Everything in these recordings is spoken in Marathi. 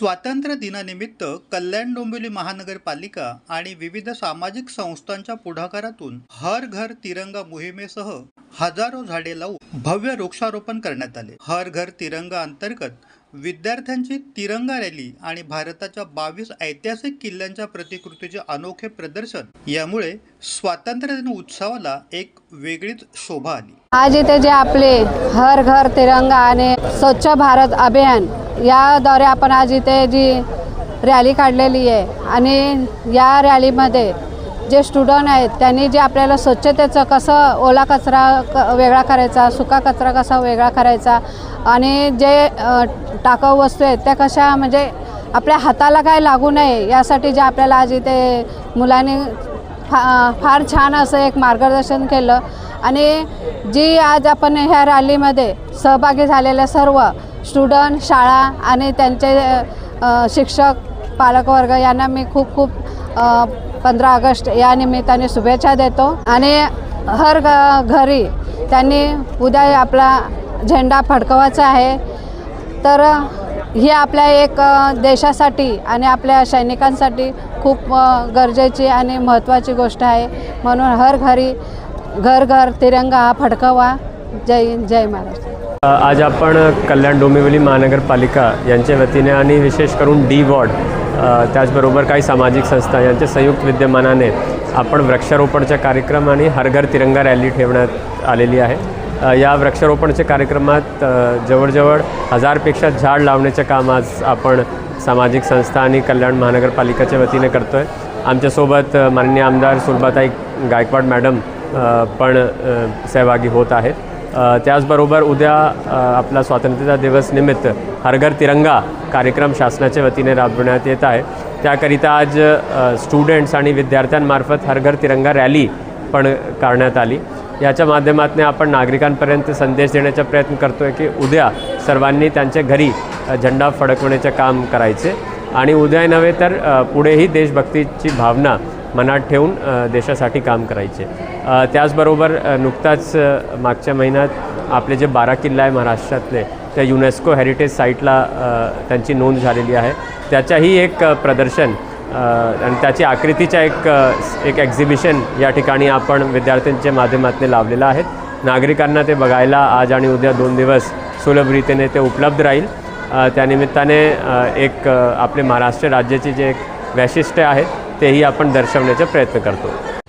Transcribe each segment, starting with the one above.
स्वातंत्र्य दिनानिमित्त कल्याण डोंबिवली महानगरपालिका आणि विविध सामाजिक संस्थांच्या पुढाकारातून हर घर तिरंगा मोहिमेसह हजारो झाडे लावून भव्य वृक्षारोपण करण्यात आले. हर घर तिरंगा अंतर्गत विद्यार्थ्यांची तिरंगा रॅली आणि भारताच्या बावीस ऐतिहासिक किल्ल्यांच्या प्रतिकृतीचे अनोखे प्रदर्शन यामुळे स्वातंत्र्य दिन उत्सवाला एक वेगळीच शोभा आली. आज इथे जे आपले हर घर तिरंगा आणि स्वच्छ भारत अभियान याद्वारे आपण आज इथे जी रॅली काढलेली आहे आणि या रॅलीमध्ये जे स्टुडंट आहेत त्यांनी जे आपल्याला स्वच्छतेचं कसं ओला कचरा क वेगळा करायचा सुका कचरा कसा वेगळा करायचा आणि जे टाकाऊ वस्तू आहेत त्या कशा म्हणजे आपल्या हाताला काय लागू नये यासाठी जे आपल्याला आज इथे मुलांनी फा फार छान असं एक मार्गदर्शन केलं. आणि जी आज आपण ह्या रॅलीमध्ये सहभागी झालेल्या सर्व स्टुडंट शाळा आणि त्यांचे शिक्षक पालकवर्ग यांना मी खूप खूप पंधरा ऑगस्ट या निमित्ताने शुभेच्छा देतो. आणि हर ग घरी त्यांनी उद्या आपला झेंडा फडकवायचा आहे. तर ही आपल्या एक देशासाठी आणि आपल्या सैनिकांसाठी खूप गरजेची आणि महत्त्वाची गोष्ट आहे. म्हणून हर घरी घर घर तिरंगा हा फडकवा. जय हिंद जय महाराष्ट्र. आज आपण कल्याण डोंबिवली महानगरपालिका यांच्या वतीने आणि विशेष करून डी वॉर्ड त्याचबरोबर काही सामाजिक संस्था यांच्या संयुक्त विद्यमानाने आपण वृक्षारोपणचा कार्यक्रम आणि हर घर तिरंगा रॅली ठेवण्यात आलेली आहे. या वृक्षारोपणच्या कार्यक्रमात जवळजवळ हजारपेक्षा झाड लावण्याचं काम आज आपण सामाजिक संस्था आणि कल्याण महानगरपालिकेच्या वतीने करतो आहे आमच्यासोबत माननीय आमदार सुलभाताई गायकवाड मॅडम पण सहभागी होत आहेत. त्याचबरोबर उद्या आपला स्वातंत्र्याचा दिवस निमित्त हरघर तिरंगा कार्यक्रम शासनाच्या वतीने राबवण्यात येत आहे. त्याकरिता आज स्टुडंट्स आणि विद्यार्थ्यांमार्फत हरघर तिरंगा रॅली पण काढण्यात आली. याच्या माध्यमातून आपण नागरिकांपर्यंत संदेश देण्याचा प्रयत्न करतो आहे की उद्या सर्वांनी त्यांच्या घरी झेंडा फडकवण्याचे काम करायचे. आणि उद्या नव्हे तर पुढेही देशभक्तीची भावना मनात ठेवून देशासाठी काम करायचे. त्याचबरोबर नुकताच मागच्या महिन्यात आपले जे बारा किल्ला आहे महाराष्ट्रातले त्या युनेस्को हेरिटेज साईटला त्यांची नोंद झालेली आहे. त्याच्याही एक प्रदर्शन आणि त्याची आकृतीच्या एक एक एक्झिबिशन या ठिकाणी आपण विद्यार्थ्यांच्या माध्यमातून लावलेलं आहे. नागरिकांना ते बघायला आज आणि उद्या दोन दिवस सुलभरीतीने ते उपलब्ध राहील. त्यानिमित्ताने एक आपले महाराष्ट्र राज्याचे जे एक वैशिष्ट्य आहे तेही आपण दर्शवण्याचा प्रयत्न करतो.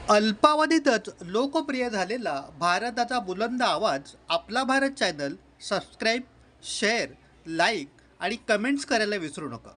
अल्पावधीतच लोकप्रिय झालेला भारताचा बुलंद आवाज आपला Bharat channel subscribe share like आणि कमेंट्स करायला विसरू नका.